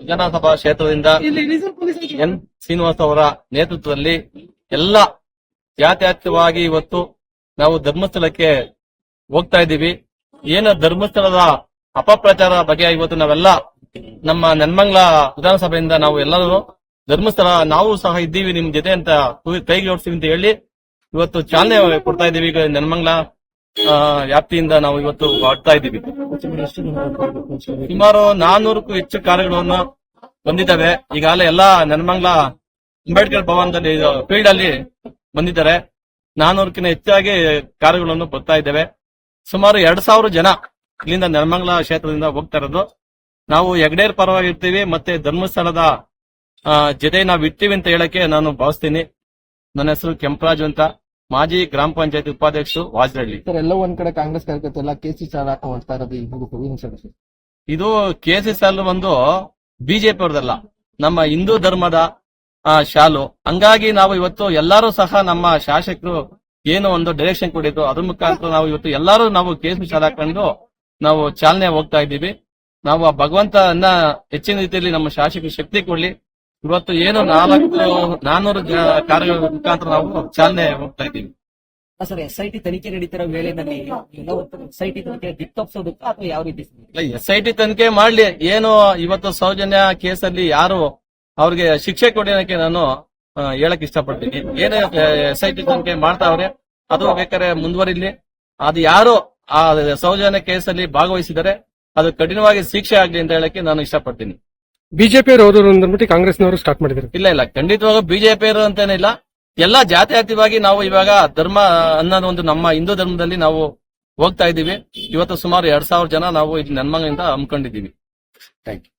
ವಿಧಾನಸಭಾ ಕ್ಷೇತ್ರದಿಂದ ಎನ್. ಶ್ರೀನಿವಾಸ್ ಅವರ ನೇತೃತ್ವದಲ್ಲಿ ಎಲ್ಲ ಜಾತ್ಯಾತೀತವಾಗಿ ಇವತ್ತು ನಾವು ಧರ್ಮಸ್ಥಳಕ್ಕೆ ಹೋಗ್ತಾ ಇದ್ದೀವಿ. ಏನು ಧರ್ಮಸ್ಥಳದ ಅಪಪ್ರಚಾರ ಬಗ್ಗೆ ಇವತ್ತು ನಾವೆಲ್ಲ ನಮ್ಮ ನೆನ್ಮಂಗ್ಲ ವಿಧಾನಸಭೆಯಿಂದ ನಾವು ಎಲ್ಲರೂ ಧರ್ಮಸ್ಥಳ ನಾವು ಸಹ ಇದ್ದೀವಿ ನಿಮ್ ಜೊತೆ ಅಂತ ಕೈಗೆ ಅಂತ ಹೇಳಿ ಇವತ್ತು ಚಾಲನೆ ಕೊಡ್ತಾ ಇದ್ದೀವಿ ಈಗ ನೆನ್ಮಂಗ್ಲ. ವ್ಯಾಪ್ತಿಯಿಂದ ನಾವು ಇವತ್ತು ಹೊಡ್ತಾ ಇದ್ದೀವಿ. ಸುಮಾರು ನಾನೂರಕ್ಕೂ ಹೆಚ್ಚು ಕಾರ್ಯಗಳನ್ನು ಬಂದಿದ್ದಾವೆ. ಈಗಾಗಲೇ ಎಲ್ಲ ನೆನಮಂಗ್ಲ ಅಂಬೇಡ್ಕರ್ ಭವನದಲ್ಲಿ ಫೀಲ್ಡ್ ಅಲ್ಲಿ ಬಂದಿದ್ದಾರೆ. ನಾನೂರಕ್ಕಿಂತ ಹೆಚ್ಚಾಗಿ ಕಾರ್ಯಗಳನ್ನು ಬರ್ತಾ ಇದ್ದೇವೆ. ಸುಮಾರು ಎರಡ್ ಸಾವಿರ ಜನ ಇಲ್ಲಿಂದ ನೆಲಮಂಗಲ ಕ್ಷೇತ್ರದಿಂದ ಹೋಗ್ತಾ ಇರೋದು. ನಾವು ಹೆಗ್ಡೇರ್ ಪರವಾಗಿ ಇರ್ತೀವಿ ಮತ್ತೆ ಧರ್ಮಸ್ಥಳದ ಜೊತೆ ನಾವು ಇರ್ತೀವಿ ಅಂತ ಹೇಳಕ್ಕೆ ನಾನು ಭಾವಿಸ್ತೀನಿ. ನನ್ನ ಹೆಸರು ಕೆಂಪರಾಜು ಅಂತ. ಮಾಜಿ ಗ್ರಾಮ ಪಂಚಾಯತ್ ಉಪಾಧ್ಯಕ್ಷರು ವಾಜರಳ್ಳಿ ಸರ್ ಎಲ್ಲ ಒಂದ್ ಕಡೆ ಕಾಂಗ್ರೆಸ್ ಕಾರ್ಯಕರ್ತ ಎಲ್ಲ ಕೆಸಿ ಸಾಲ ಹೋಗ್ತಾ ಇರೋದು ಏನು ಸರ್ ಇದು ಕೆಎಸ್ಎಸ್ಎಲ್ ಒಂದು ಬಿಜೆಪಿ ಅವ್ರದಲ್ಲ ನಮ್ಮ ಹಿಂದೂ ಧರ್ಮದ ಆ, ಶಾಲು. ಹಂಗಾಗಿ ನಾವು ಇವತ್ತು ಎಲ್ಲರೂ ಸಹ ನಮ್ಮ ಶಾಸಕರು ಏನು ಒಂದು ಡೈರೆಕ್ಷನ್ ಕೊಟ್ಟಿದ್ರು ಅದ್ರ ಮುಖಾಂತರ ನಾವು ಇವತ್ತು ಎಲ್ಲರೂ ನಾವು ಕೆಸಿ ಶಾಲೆ ಹಾಕೊಂಡು ನಾವು ಚಾಲನೆ ಹೋಗ್ತಾ ಇದ್ದೀವಿ. ನಾವು ಆ ಭಗವಂತನ ಹೆಚ್ಚಿನ ರೀತಿಯಲ್ಲಿ ನಮ್ಮ ಶಾಸಕರು ಶಕ್ತಿ ಕೊಡ್ಲಿ. ಇವತ್ತು ಏನು ನಾಲ್ಕು ನಾನೂರು ಕಾರ್ಯಗಳ ಮುಖಾಂತರ ನಾವು ಚಾಲನೆ ಹೋಗ್ತಾ ಇದ್ದೀವಿ. ಸರ್ ಎಸ್ ಐ ಟಿ ತನಿಖೆ ನಡೀತಿರೋ ವೇಳೆನಲ್ಲಿ ಎಸ್ ಐ ಟಿ ತನಿಖೆ ಅಥವಾ ಯಾವ ರೀತಿ? ಎಸ್ ಐ ಟಿ ತನಿಖೆ ಮಾಡ್ಲಿ. ಏನು ಇವತ್ತು ಸೌಜನ್ಯ ಕೇಸಲ್ಲಿ ಯಾರು ಅವ್ರಿಗೆ ಶಿಕ್ಷೆ ಕೊಡೋದಕ್ಕೆ ನಾನು ಹೇಳಕ್ ಇಷ್ಟಪಡ್ತೀನಿ. ಏನು ಎಸ್ ಐ ಟಿ ತನಿಖೆ ಮಾಡ್ತಾವ್ರೆ ಅದು ಬೇಕಾದ್ರೆ ಮುಂದುವರಿಲಿ. ಅದು ಯಾರು ಆ ಸೌಜನ್ಯ ಕೇಸಲ್ಲಿ ಭಾಗವಹಿಸಿದರೆ ಅದು ಕಠಿಣವಾಗಿ ಶಿಕ್ಷೆ ಆಗ್ಲಿ ಅಂತ ಹೇಳಕ್ಕೆ ನಾನು ಇಷ್ಟಪಡ್ತೀನಿ. ಬಿಜೆಪಿ ಅವರು ಅಂದ್ಬಿಟ್ಟು ಕಾಂಗ್ರೆಸ್ನವರು ಸ್ಟಾರ್ಟ್ ಮಾಡಿದ್ರು. ಇಲ್ಲ ಇಲ್ಲ. ಖಂಡಿತವಾಗ ಬಿಜೆಪಿ ಅಂತೇನಿಲ್ಲ. ಎಲ್ಲಾ ಜಾತ್ಯಾತೀತವಾಗಿ ನಾವು ಇವಾಗ ಧರ್ಮ ಅನ್ನೋದು ಒಂದು ನಮ್ಮ ಹಿಂದೂ ಧರ್ಮದಲ್ಲಿ ನಾವು ಹೋಗ್ತಾ ಇದೀವಿ ಇವತ್ತು ಸುಮಾರು ಎರಡ್ ಸಾವಿರ ಜನ ನಾವು ಇಲ್ಲಿ ನನ್ಮಂಗಿಂದ ಹಮ್ಮಿಕೊಂಡಿದೀವಿ ಥ್ಯಾಂಕ್ ಯು